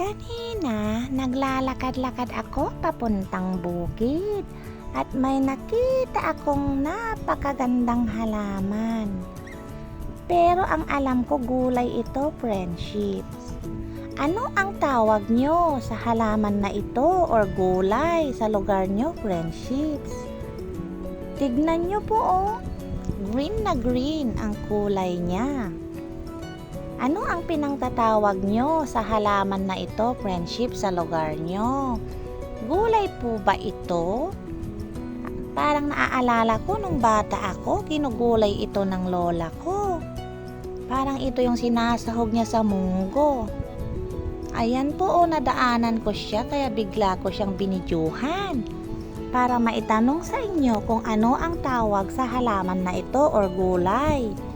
Kanina, naglalakad-lakad ako papuntang bukid at may nakita akong napakagandang halaman. Pero ang alam ko gulay ito, friendships. Ano ang tawag nyo sa halaman na ito or gulay sa lugar nyo, friendships? Tignan nyo po oh, green na green ang kulay niya. Ano ang pinangtatawag nyo sa halaman na ito, friendship, sa lugar nyo? Gulay po ba ito? Parang naaalala ko nung bata ako, kinugulay ito ng lola ko. Parang ito yung sinasahog niya sa munggo. Ayan po o, nadaanan ko siya kaya bigla ko siyang binidyuhan. Para maitanong sa inyo kung ano ang tawag sa halaman na ito or gulay.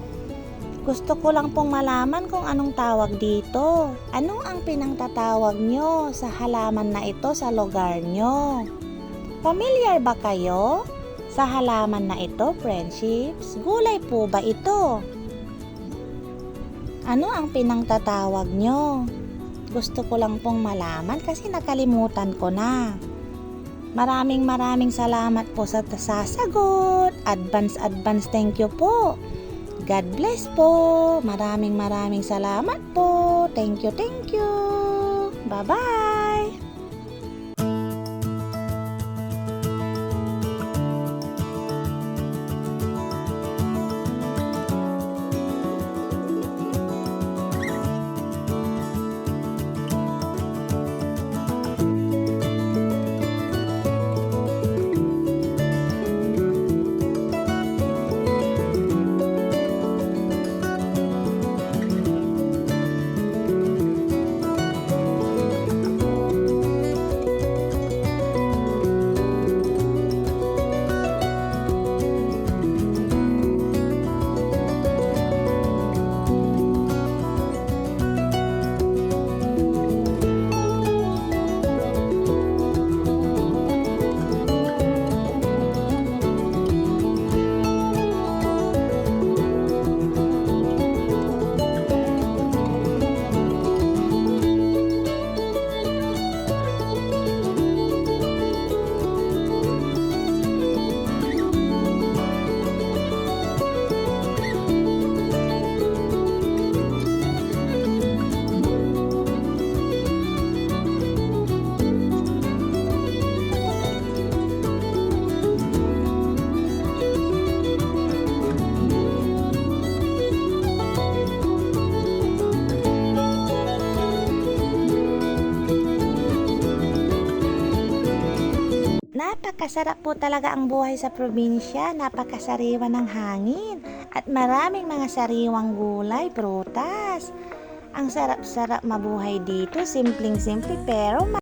Gusto ko lang pong malaman kung anong tawag dito. Ano ang pinangtatawag nyo sa halaman na ito sa lugar nyo? Familiar ba kayo sa halaman na ito, friendships? Gulay po ba ito? Ano ang pinangtatawag nyo? Gusto ko lang pong malaman kasi nakalimutan ko na. Maraming maraming salamat po sa sasagot. Advance advance thank you po. God bless po. Maraming maraming salamat po. Thank you, thank you. Bye-bye. Napakasarap po talaga ang buhay sa probinsya, napakasariwa ng hangin at maraming mga sariwang gulay, prutas. Ang sarap-sarap mabuhay dito, simpleng-simple pero